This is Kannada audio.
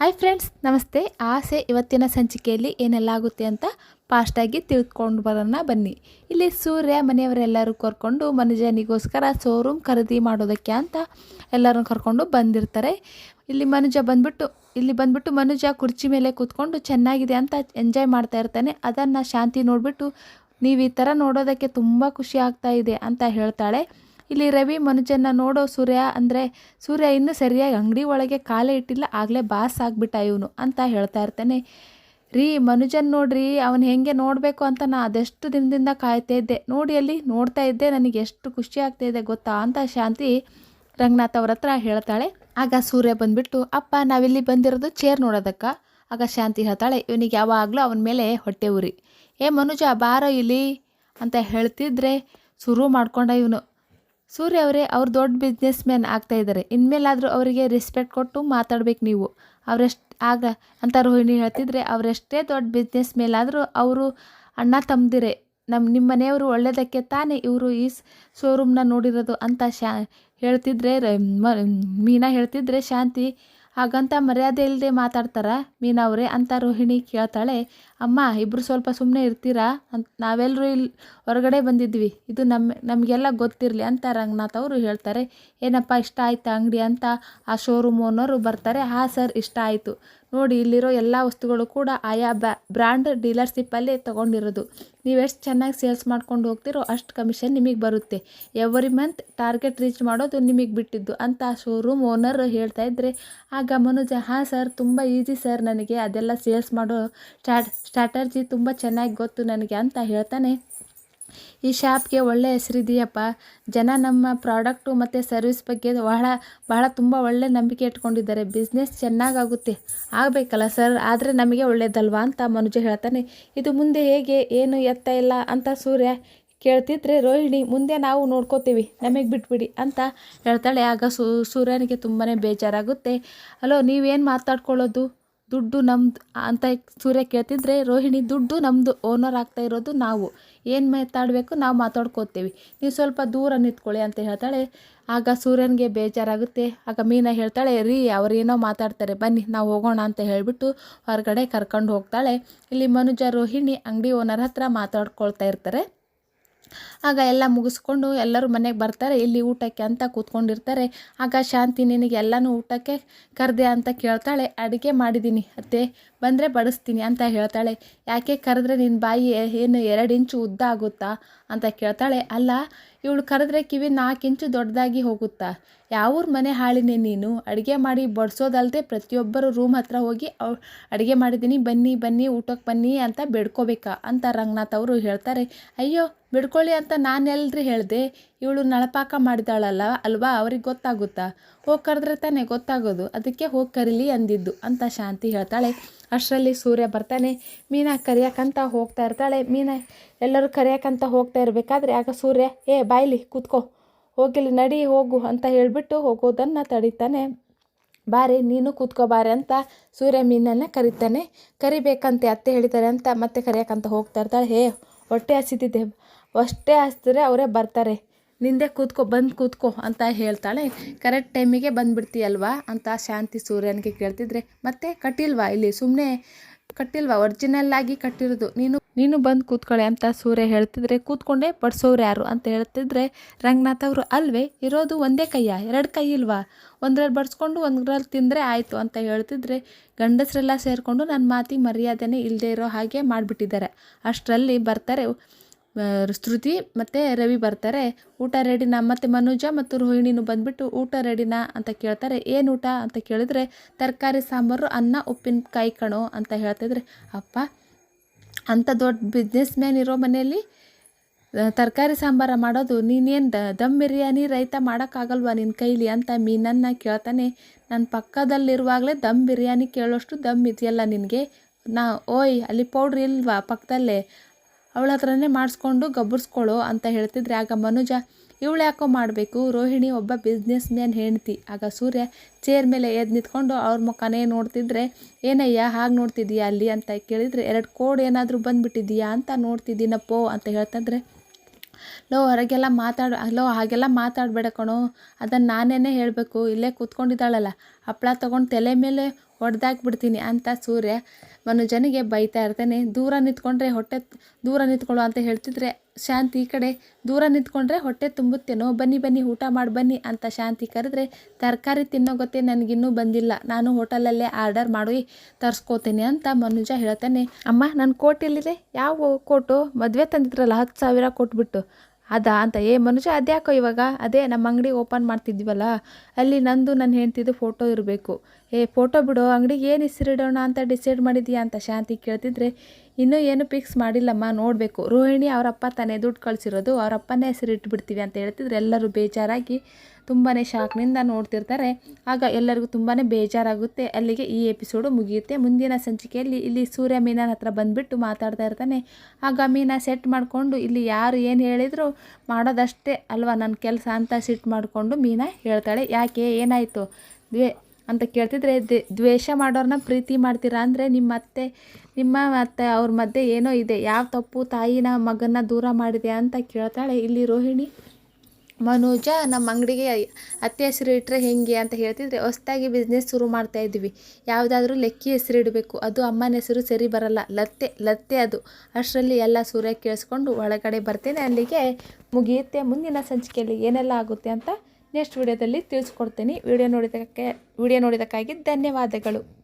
ಹಾಯ್ ಫ್ರೆಂಡ್ಸ್ ನಮಸ್ತೆ. ಆಸೆ ಇವತ್ತಿನ ಸಂಚಿಕೆಯಲ್ಲಿ ಏನೆಲ್ಲ ಆಗುತ್ತೆ ಅಂತ ಫಾಸ್ಟಾಗಿ ತಿಳ್ಕೊಂಡು ಬರೋಣ ಬನ್ನಿ. ಇಲ್ಲಿ ಸೂರ್ಯ, ಮನೆಯವರೆಲ್ಲರೂ ಕರ್ಕೊಂಡು ಮನುಜನಿಗೋಸ್ಕರ ಶೋರೂಮ್ ಖರೀದಿ ಮಾಡೋದಕ್ಕೆ ಅಂತ ಎಲ್ಲರನ್ನು ಕರ್ಕೊಂಡು ಬಂದಿರ್ತಾರೆ. ಇಲ್ಲಿ ಮನುಜ ಬಂದ್ಬಿಟ್ಟು, ಇಲ್ಲಿ ಬಂದ್ಬಿಟ್ಟು ಮನುಜ ಕುರ್ಚಿ ಮೇಲೆ ಕೂತ್ಕೊಂಡು ಚೆನ್ನಾಗಿದೆ ಅಂತ ಎಂಜಾಯ್ ಮಾಡ್ತಾ ಇರ್ತಾನೆ. ಅದನ್ನು ಶಾಂತಿ ನೋಡಿಬಿಟ್ಟು, ನೀವು ಈ ಥರ ನೋಡೋದಕ್ಕೆ ತುಂಬ ಖುಷಿ ಆಗ್ತಾ ಇದೆ ಅಂತ ಹೇಳ್ತಾಳೆ. ಇಲ್ಲಿ ರವಿ ಮನುಜನ್ನ ನೋಡೋ ಸೂರ್ಯ ಅಂದರೆ, ಸೂರ್ಯ ಇನ್ನೂ ಸರಿಯಾಗಿ ಅಂಗಡಿ ಒಳಗೆ ಕಾಲೇ ಇಟ್ಟಿಲ್ಲ, ಆಗಲೇ ಬಾಸ್ ಆಗಿಬಿಟ್ಟ ಇವನು ಅಂತ ಹೇಳ್ತಾ ಇರ್ತಾನೆ. ರೀ, ಮನುಜನ್ ನೋಡ್ರಿ, ಅವನು ಹೆಂಗೆ ನೋಡಬೇಕು ಅಂತ ನಾ ಅದೆಷ್ಟು ದಿನದಿಂದ ಕಾಯ್ತಾ ಇದ್ದೆ. ನೋಡಿ ಅಲ್ಲಿ ನೋಡ್ತಾ ಇದ್ದೆ, ನನಗೆ ಎಷ್ಟು ಖುಷಿ ಆಗ್ತಾ ಇದೆ ಗೊತ್ತಾ ಅಂತ ಶಾಂತಿ ರಂಗನಾಥ್ ಅವ್ರ ಹತ್ರ ಹೇಳ್ತಾಳೆ. ಆಗ ಸೂರ್ಯ ಬಂದ್ಬಿಟ್ಟು, ಅಪ್ಪ, ನಾವಿಲ್ಲಿ ಬಂದಿರೋದು ಚೇರ್ ನೋಡೋದಕ್ಕ? ಆಗ ಶಾಂತಿ ಹೇಳ್ತಾಳೆ, ಇವನಿಗೆ ಯಾವಾಗಲೂ ಅವನ ಮೇಲೆ ಹೊಟ್ಟೆ ಉರಿ. ಏ ಮನುಜ, ಬಾರೋ ಇಲ್ಲಿ ಅಂತ ಹೇಳ್ತಿದ್ರೆ ಶುರು ಮಾಡ್ಕೊಂಡ ಇವನು. ಸೂರ್ಯ ಅವರೇ, ಅವ್ರು ದೊಡ್ಡ ಬಿಸ್ನೆಸ್ ಮ್ಯಾನ್ ಆಗ್ತಾ ಇದ್ದಾರೆ. ಇನ್ಮೇಲಾದರೂ ಅವರಿಗೆ ರೆಸ್ಪೆಕ್ಟ್ ಕೊಟ್ಟು ಮಾತಾಡ್ಬೇಕು ನೀವು. ಅವರೆಷ್ಟು, ಆಗ ಅಂತ ರೋಹಿಣಿ ಹೇಳ್ತಿದ್ರೆ, ಅವರೆಷ್ಟೇ ದೊಡ್ಡ ಬಿಸ್ನೆಸ್ ಮೇಲಾದರೂ ಅವರು ಅಣ್ಣ ತಮ್ಮದಿರೇ ನಮ್ಮ ನಿಮ್ಮ ಮನೆಯವರು ಒಳ್ಳೆಯದಕ್ಕೆ ತಾನೇ ಇವರು ಈ ಶೋರೂಮ್ನ ನೋಡಿರೋದು ಅಂತ ಶಾ, ಹೇಳ್ತಿದ್ರೆ ಮೀನಾ ಹೇಳ್ತಿದ್ರೆ, ಶಾಂತಿ ಹಾಗಂತ ಮರ್ಯಾದೆ ಇಲ್ಲದೆ ಮಾತಾಡ್ತಾರ? ಮೀನಾ ಅವರೇ ಅಂತ ರೋಹಿಣಿ ಕೇಳ್ತಾಳೆ. ಅಮ್ಮ ಇಬ್ಬರು ಸ್ವಲ್ಪ ಸುಮ್ಮನೆ ಇರ್ತೀರಾ? ಅಂತ ನಾವೆಲ್ಲರೂ ಇಲ್ಲಿ ಹೊರಗಡೆ ಬಂದಿದ್ವಿ. ಇದು ನಮ್ಮ ನಮಗೆಲ್ಲ ಗೊತ್ತಿರಲಿ ಅಂತ ರಂಗನಾಥ್ ಅವರು ಹೇಳ್ತಾರೆ. ಏನಪ್ಪ, ಇಷ್ಟ ಆಯ್ತಾ ಅಂಗಡಿ ಅಂತ? ಆ ಶೋರೂಮ್ ಓನರು ಬರ್ತಾರೆ. ಹಾಂ ಸರ್, ಇಷ್ಟ ಆಯಿತು. ನೋಡಿ, ಇಲ್ಲಿರೋ ಎಲ್ಲ ವಸ್ತುಗಳು ಕೂಡ ಆಯಾ ಬ್ಯಾ, ಬ್ರ್ಯಾಂಡ್ ಡೀಲರ್ಶಿಪ್ಪಲ್ಲಿ ತೊಗೊಂಡಿರೋದು. ನೀವು ಎಷ್ಟು ಚೆನ್ನಾಗಿ ಸೇಲ್ಸ್ ಮಾಡ್ಕೊಂಡು ಹೋಗ್ತಿರೋ ಅಷ್ಟು ಕಮಿಷನ್ ನಿಮಗೆ ಬರುತ್ತೆ. ಎವ್ರಿ ಮಂತ್ ಟಾರ್ಗೆಟ್ ರೀಚ್ ಮಾಡೋದು ನಿಮಗೆ ಬಿಟ್ಟಿದ್ದು ಅಂತ ಶೋರೂಮ್ ಓನರ್ ಹೇಳ್ತಾ ಇದ್ದರೆ ಆಗ ಮನುಜ, ಹಾಂ ಸರ್, ತುಂಬ ಈಸಿ ಸರ್ ನನಗೆ ಅದೆಲ್ಲ ಸೇಲ್ಸ್ ಮಾಡೋ ಸ್ಟಾಟ್ ಸ್ಟ್ರಾಟರ್ಜಿ ತುಂಬ ಚೆನ್ನಾಗಿ ಗೊತ್ತು ನನಗೆ ಅಂತ ಹೇಳ್ತಾನೆ. ಈ ಶಾಪ್ಗೆ ಒಳ್ಳೆ ಹೆಸರಿದೆಯಪ್ಪ ಜನ ನಮ್ಮ ಪ್ರಾಡಕ್ಟು ಮತ್ತು ಸರ್ವಿಸ್ ಬಗ್ಗೆ ಬಹಳ ಬಹಳ ತುಂಬ ಒಳ್ಳೆ ನಂಬಿಕೆ ಇಟ್ಕೊಂಡಿದ್ದಾರೆ. ಬಿಸ್ನೆಸ್ ಚೆನ್ನಾಗಾಗುತ್ತೆ. ಆಗಬೇಕಲ್ಲ ಸರ್? ಆದರೆ ನಮಗೆ ಒಳ್ಳೇದಲ್ವಾ ಅಂತ ಮನುಜ ಹೇಳ್ತಾನೆ. ಇದು ಮುಂದೆ ಹೇಗೆ, ಏನು ಎತ್ತ ಇಲ್ಲ ಅಂತ ಸೂರ್ಯ ಕೇಳ್ತಿದ್ರೆ, ರೋಹಿಣಿ, ಮುಂದೆ ನಾವು ನೋಡ್ಕೋತೀವಿ. ನಮಗೆ ಬಿಟ್ಬಿಡಿ ಅಂತ ಹೇಳ್ತಾಳೆ. ಆಗ ಸೂರ್ಯನಿಗೆ ತುಂಬಾ ಬೇಜಾರಾಗುತ್ತೆ. ಹಲೋ ನೀವೇನು ಮಾತಾಡ್ಕೊಳ್ಳೋದು? ದುಡ್ಡು ನಮ್ದು ಅಂತ ಸೂರ್ಯ ಕೇಳ್ತಿದ್ರೆ, ರೋಹಿಣಿ, ದುಡ್ಡು ನಮ್ಮದು ಓನರ್ ಆಗ್ತಾ ಇರೋದು ನಾವು. ಏನು ಮಾತಾಡಬೇಕು ನಾವು ಮಾತಾಡ್ಕೋತೀವಿ. ನೀವು ಸ್ವಲ್ಪ ದೂರ ನಿಂತ್ಕೊಳ್ಳಿ ಅಂತ ಹೇಳ್ತಾಳೆ. ಆಗ ಸೂರ್ಯನಿಗೆ ಬೇಜಾರಾಗುತ್ತೆ. ಆಗ ಮೀನಾ ಹೇಳ್ತಾಳೆ, ರೀ ಅವ್ರೇನೋ ಮಾತಾಡ್ತಾರೆ. ಬನ್ನಿ, ನಾವು ಹೋಗೋಣ ಅಂತ ಹೇಳಿಬಿಟ್ಟು ಹೊರಗಡೆ ಕರ್ಕೊಂಡು ಹೋಗ್ತಾಳೆ. ಇಲ್ಲಿ ಮನುಜ, ರೋಹಿಣಿ ಅಂಗಡಿ ಓನರ್ ಹತ್ರ ಮಾತಾಡ್ಕೊಳ್ತಾ ಇರ್ತಾರೆ. ಆಗ ಎಲ್ಲ ಮುಗಿಸ್ಕೊಂಡು ಎಲ್ಲರೂ ಮನೆಗೆ ಬರ್ತಾರೆ. ಇಲ್ಲಿ ಊಟಕ್ಕೆ ಅಂತ ಕೂತ್ಕೊಂಡಿರ್ತಾರೆ. ಆಗ ಶಾಂತಿ ನಿನಗೆ ಎಲ್ಲನೂ ಊಟಕ್ಕೆ ಕರೆದೆ ಅಂತ ಕೇಳ್ತಾಳೆ. ಅಡುಗೆ ಮಾಡಿದ್ದೀನಿ ಅತ್ತೆ. ಬಂದರೆ ಬಡಿಸ್ತೀನಿ ಅಂತ ಹೇಳ್ತಾಳೆ. ಯಾಕೆ ಕರೆದ್ರೆ ನಿನ್ನ ಬಾಯಿ ಏನು ಎರಡು ಇಂಚು ಉದ್ದ ಆಗುತ್ತಾ? ಅಂತ ಕೇಳ್ತಾಳೆ. ಅಲ್ಲ, ಇವಳು ಕರೆದ್ರೆ ಕಿವಿ ನಾಲ್ಕು ಇಂಚು ದೊಡ್ಡದಾಗಿ ಹೋಗುತ್ತಾ? ಯಾವೂರ ಮನೆ ಹಾಳಿನೇ ನೀನು? ಅಡುಗೆ ಮಾಡಿ ಬಡಿಸೋದಲ್ಲದೆ ಪ್ರತಿಯೊಬ್ಬರು ರೂಮ್ ಹತ್ರ ಹೋಗಿ, ಅವ್, ಅಡುಗೆ ಮಾಡಿದ್ದೀನಿ, ಬನ್ನಿ ಬನ್ನಿ ಊಟಕ್ಕೆ ಬನ್ನಿ ಅಂತ ಬೇಡ್ಕೋಬೇಕಾ? ಅಂತ ರಂಗನಾಥ್ ಅವರು ಹೇಳ್ತಾರೆ. ಅಯ್ಯೋ, ಬಿಡ್ಕೊಳ್ಳಿ ಅಂತ ನಾನು ಎಲ್ರಿ ಹೇಳಿದೆ. ಇವಳು ನಳಪಾಕ ಮಾಡಿದಾಳಲ್ಲ ಅಲ್ವಾ? ಅವ್ರಿಗೆ ಗೊತ್ತಾಗುತ್ತಾ? ಹೋಗಿ ಕರೆದ್ರೆ ತಾನೇ ಗೊತ್ತಾಗೋದು. ಅದಕ್ಕೆ ಹೋಗಿ ಕರೀಲಿ ಅಂದಿದ್ದು ಅಂತ ಶಾಂತಿ ಹೇಳ್ತಾಳೆ. ಅಷ್ಟರಲ್ಲಿ ಸೂರ್ಯ ಬರ್ತಾನೆ. ಮೀನಾ ಕರಿಯಕ್ಕಂತ ಹೋಗ್ತಾ ಇರ್ತಾಳೆ. ಮೀನಾ, ಎಲ್ಲರೂ ಕರಿಯಕ್ಕಂತ ಹೋಗ್ತಾ ಇರಬೇಕಾದ್ರೆ ಆಗ ಸೂರ್ಯ, ಏ, ಬಾಯ್ಲಿ, ಕೂತ್ಕೋ. ಹೋಗಿಲಿ ನಡಿ, ಹೋಗು ಅಂತ ಹೇಳಿಬಿಟ್ಟು ಹೋಗೋದನ್ನು ತಡಿತಾನೆ. ಬಾರೆ, ನೀನು ಕೂತ್ಕೋ ಬಾರೆ ಅಂತ ಸೂರ್ಯ ಮೀನನ್ನು ಕರಿತಾನೆ. ಕರಿಬೇಕಂತೆ ಅತ್ತೆ ಹೇಳಿದ್ದಾರೆ ಅಂತ ಮತ್ತೆ ಕರಿಯಕ್ಕಂತ ಹೋಗ್ತಾ ಇರ್ತಾಳೆ. ಹೇ ಹೊಟ್ಟೆ ಹಸಿತಿದೆ. ಅಷ್ಟೇ ಹಸಿದ್ರೆ ಅವರೇ ಬರ್ತಾರೆ. ನಿಂದೆ ಕೂತ್ಕೋ, ಬಂದು ಕೂತ್ಕೋ ಅಂತ ಹೇಳ್ತಾಳೆ. ಕರೆಕ್ಟ್ ಟೈಮಿಗೆ ಬಂದುಬಿಡ್ತೀಯಲ್ವಾ ಅಂತ ಶಾಂತಿ ಸೂರ್ಯನಿಗೆ ಕೇಳ್ತಿದ್ರೆ, ಮತ್ತೆ ಕಟ್ಟಿಲ್ವಾ ಇಲ್ಲಿ? ಸುಮ್ಮನೆ ಕಟ್ಟಿಲ್ವಾ? ಒರಿಜಿನಲ್ ಆಗಿ ಕಟ್ಟಿರೋದು. ನೀನು ನೀನು ಬಂದು ಕೂತ್ಕೊಳ್ಳಿ ಅಂತ ಸೂರ್ಯ ಹೇಳ್ತಿದ್ರೆ, ಕೂತ್ಕೊಂಡೆ ಪಡಿಸೋರು ಯಾರು ಅಂತ ಹೇಳ್ತಿದ್ರೆ, ರಂಗನಾಥ್ ಅವರು, ಅಲ್ವೇ, ಇರೋದು ಒಂದೇ ಕೈಯ? ಎರಡು ಕೈ ಇಲ್ವಾ? ಒಂದ್ರಲ್ಲಿ ಬಡಿಸ್ಕೊಂಡು ಒಂದ್ರಲ್ಲಿ ತಿಂದರೆ ಆಯಿತು ಅಂತ ಹೇಳ್ತಿದ್ರೆ, ಗಂಡಸರೆಲ್ಲ ಸೇರಿಕೊಂಡು ನನ್ನ ಮಾತಿ ಮರ್ಯಾದೆನೇ ಇಲ್ಲದೆ ಇರೋ ಹಾಗೆ ಮಾಡಿಬಿಟ್ಟಿದ್ದಾರೆ. ಅಷ್ಟರಲ್ಲಿ ಬರ್ತಾರೆ ಶ್ರುತಿ ಮತ್ತು ರವಿ ಬರ್ತಾರೆ. ಊಟ ರೆಡಿನಾ ಮತ್ತು ಮನುಜ ಮತ್ತು ರೋಹಿಣಿನೂ ಬಂದುಬಿಟ್ಟು ಊಟ ರೆಡಿನಾ ಅಂತ ಕೇಳ್ತಾರೆ. ಏನು ಊಟ ಅಂತ ಕೇಳಿದ್ರೆ ತರಕಾರಿ, ಸಾಂಬಾರು, ಅನ್ನ, ಉಪ್ಪಿನಕಾಯಿ ಕಣೋ ಅಂತ ಹೇಳ್ತಿದ್ರೆ. ಅಪ್ಪ, ಅಂಥ ದೊಡ್ಡ ಬಿಸ್ನೆಸ್ ಮ್ಯಾನ್ ಇರೋ ಮನೆಯಲ್ಲಿ ತರಕಾರಿ, ಸಾಂಬಾರ ಮಾಡೋದು ನೀನೇನು ದಮ್ ಬಿರಿಯಾನಿ ರೈತ ಮಾಡೋಕ್ಕಾಗಲ್ವಾ ನಿನ್ನ ಕೈಲಿ ಅಂತ ಮೀನನ್ನು ಕೇಳ್ತಾನೆ. ನನ್ನ ಪಕ್ಕದಲ್ಲಿರುವಾಗಲೇ ದಮ್ ಬಿರಿಯಾನಿ ಕೇಳೋಷ್ಟು ದಮ್ ಇದೆಯಲ್ಲ ನಿನಗೆ? ನಾ, ಓಯ್, ಅಲ್ಲಿ ಪೌಡ್ರ್ ಇಲ್ವಾ ಪಕ್ಕದಲ್ಲೇ? ಅವಳ ಹತ್ರನೇ ಮಾಡಿಸ್ಕೊಂಡು ಗಬ್ಬರ್ಸ್ಕೊಳ್ಳೋ ಅಂತ ಹೇಳ್ತಿದ್ರೆ, ಆಗ ಮನುಜ, ಇವಳು ಯಾಕೋ ಮಾಡಬೇಕು? ರೋಹಿಣಿ ಒಬ್ಬ ಬಿಸ್ನೆಸ್ ಮ್ಯಾನ್ ಹೆಂಡ್ತಿ. ಆಗ ಸೂರ್ಯ ಚೇರ್ ಮೇಲೆ ಎದ್ದು ನಿಂತ್ಕೊಂಡು ಅವ್ರ ಮುಖನೇ ನೋಡ್ತಿದ್ರೆ, ಏನಯ್ಯ, ಹಾಗೆ ನೋಡ್ತಿದ್ದೀಯಾ ಅಲ್ಲಿ? ಅಂತ ಕೇಳಿದರೆ, ಎರಡು ಕೋಡ್ ಏನಾದರೂ ಬಂದುಬಿಟ್ಟಿದೀಯಾ ಅಂತ ನೋಡ್ತಿದ್ದೀನಪ್ಪೋ ಅಂತ ಹೇಳ್ತಂದ್ರೆ, ಲೋ, ಹೊರಗೆಲ್ಲ ಮಾತಾಡ, ಲೋ, ಹಾಗೆಲ್ಲ ಮಾತಾಡಬೇಡ ಕಣೋ. ಅದನ್ನು ನಾನೇನೇ ಹೇಳಬೇಕು? ಇಲ್ಲೇ ಕೂತ್ಕೊಂಡಿದ್ದಾಳಲ್ಲ. ಹಪ್ಪಳ ತೊಗೊಂಡು ತಲೆ ಮೇಲೆ ಹೊಡೆದಾಕ್ಬಿಡ್ತೀನಿ ಅಂತ ಸೂರ್ಯ ಮನುಜನಿಗೆ ಬೈತಾ ಇರ್ತಾನೆ. ದೂರ ನಿಂತ್ಕೊಂಡ್ರೆ ಹೊಟ್ಟೆ ದೂರ ನಿಂತ್ಕೊಳ್ಳು ಅಂತ ಹೇಳ್ತಿದ್ರೆ, ಶಾಂತಿ ಈ ಕಡೆ, ದೂರ ನಿಂತ್ಕೊಂಡ್ರೆ ಹೊಟ್ಟೆ ತುಂಬುತ್ತೇನೋ, ಬನ್ನಿ ಬನ್ನಿ, ಊಟ ಮಾಡಿ, ಬನ್ನಿ ಅಂತ ಶಾಂತಿ ಕರೆದ್ರೆ, ತರಕಾರಿ ತಿನ್ನೋ ಗೊತ್ತೇ ನನಗಿನ್ನೂ ಬಂದಿಲ್ಲ, ನಾನು ಹೋಟೆಲಲ್ಲೇ ಆರ್ಡರ್ ಮಾಡಿ ತರಿಸ್ಕೋತೀನಿ ಅಂತ ಮನುಜ ಹೇಳ್ತಾನೆ. ಅಮ್ಮ ನನ್ನ ಕೋಟ್ ಎಲ್ಲಿದೆ? ಯಾವ ಕೋಟು? ಮದುವೆ ತಂದಿದ್ರಲ್ಲ, ಹತ್ತು ಸಾವಿರ ಕೊಟ್ಬಿಟ್ಟು. ಅದಾ ಅಂತ, ಏ ಮನುಜ, ಅದ್ಯಾಕೋ ಇವಾಗ? ಅದೇ, ನಮ್ಮ ಅಂಗಡಿ ಓಪನ್ ಮಾಡ್ತಿದ್ವಲ್ಲ, ಅಲ್ಲಿ ನಂದು ನನ್ನ ಹೆಂಡ್ತಿದ್ದು ಫೋಟೋ ಇರಬೇಕು. ಏ, ಫೋಟೋ ಬಿಡು, ಅಂಗಡಿಗೆ ಏನು ಹೆಸರಿಡೋಣ ಅಂತ ಡಿಸೈಡ್ ಮಾಡಿದ್ಯಾ? ಅಂತ ಶಾಂತಿ ಕೇಳ್ತಿದ್ರೆ, ಇನ್ನೂ ಏನು ಫಿಕ್ಸ್ ಮಾಡಿಲ್ಲಮ್ಮ, ನೋಡಬೇಕು. ರೋಹಿಣಿ ಅವರಪ್ಪ ತಾನೇ ದುಡ್ಡು ಕಳಿಸಿರೋದು, ಅವರಪ್ಪನೇ ಹೆಸರು ಇಟ್ಬಿಡ್ತೀವಿ ಅಂತ ಹೇಳ್ತಿದ್ರೆ ಎಲ್ಲರೂ ಬೇಜಾರಾಗಿ ತುಂಬಾ ಶಾಕ್ನಿಂದ ನೋಡ್ತಿರ್ತಾರೆ. ಆಗ ಎಲ್ಲರಿಗೂ ತುಂಬಾ ಬೇಜಾರಾಗುತ್ತೆ. ಅಲ್ಲಿಗೆ ಈ ಎಪಿಸೋಡು ಮುಗಿಯುತ್ತೆ. ಮುಂದಿನ ಸಂಚಿಕೆಯಲ್ಲಿ ಇಲ್ಲಿ ಸೂರ್ಯ ಮೀನನ ಹತ್ರ ಬಂದುಬಿಟ್ಟು ಮಾತಾಡ್ತಾ ಇರ್ತಾನೆ. ಆಗ ಮೀನಾ ಸೆಟ್ ಮಾಡಿಕೊಂಡು ಇಲ್ಲಿ ಯಾರು ಏನು ಹೇಳಿದ್ರು ಮಾಡೋದಷ್ಟೇ ಅಲ್ವಾ? ನನ್ನ ಕೆಲಸ ಅಂತ ಸಿಟ್ಟು ಮಾಡಿಕೊಂಡು ಮೀನಾ ಹೇಳ್ತಾಳೆ. ಯಾಕೆ? ಏನಾಯಿತು? ಅಂತ ಕೇಳ್ತಿದ್ರೆ ದ್ವೆ- ದ್ವೇಷ ಮಾಡೋರನ್ನ ಪ್ರೀತಿ ಮಾಡ್ತೀರಾ ಅಂದರೆ ನಿಮ್ಮ ಅತ್ತೆ, ನಿಮ್ಮ ಮತ್ತೆ ಅವ್ರ ಮಧ್ಯೆ ಏನೋ ಇದೆ. ಯಾವ ತಪ್ಪು ತಾಯಿನ ಮಗನ ದೂರ ಮಾಡಿದೆ ಅಂತ ಕೇಳ್ತಾಳೆ. ಇಲ್ಲಿ ರೋಹಿಣಿ, ಮನೋಜ ನಮ್ಮ ಅಂಗಡಿಗೆ ಅತ್ತೆ ಹೆಸರು ಇಟ್ಟರೆ ಹೆಂಗೆ ಅಂತ ಹೇಳ್ತಿದ್ರೆ, ಹೊಸ್ದಾಗಿ ಬಿಸ್ನೆಸ್ ಶುರು ಮಾಡ್ತಾ ಇದ್ವಿ ಯಾವುದಾದ್ರೂ ಲೆಕ್ಕಿ ಹೆಸರು ಇಡಬೇಕು. ಅದು ಅಮ್ಮನ ಹೆಸರು ಸರಿ ಬರಲ್ಲ. ಲತ್ತೆ ಲತ್ತೆ ಅದು. ಅಷ್ಟರಲ್ಲಿ ಎಲ್ಲ ಸೂರ್ಯ ಕೇಳಿಸ್ಕೊಂಡು ಒಳಗಡೆ ಬರ್ತೇನೆ. ಅಲ್ಲಿಗೆ ಮುಗಿಯುತ್ತೆ. ಮುಂದಿನ ಸಂಚಿಕೆಯಲ್ಲಿ ಏನೆಲ್ಲ ಆಗುತ್ತೆ ಅಂತ ನೆಕ್ಸ್ಟ್ ವಿಡಿಯೋದಲ್ಲಿ ತಿಳಿಸ್ಕೊಡ್ತೀನಿ. ವಿಡಿಯೋ ನೋಡಿದ್ದಕ್ಕೆ ವಿಡಿಯೋ ನೋಡಿದ್ದಕ್ಕಾಗಿ ಧನ್ಯವಾದಗಳು.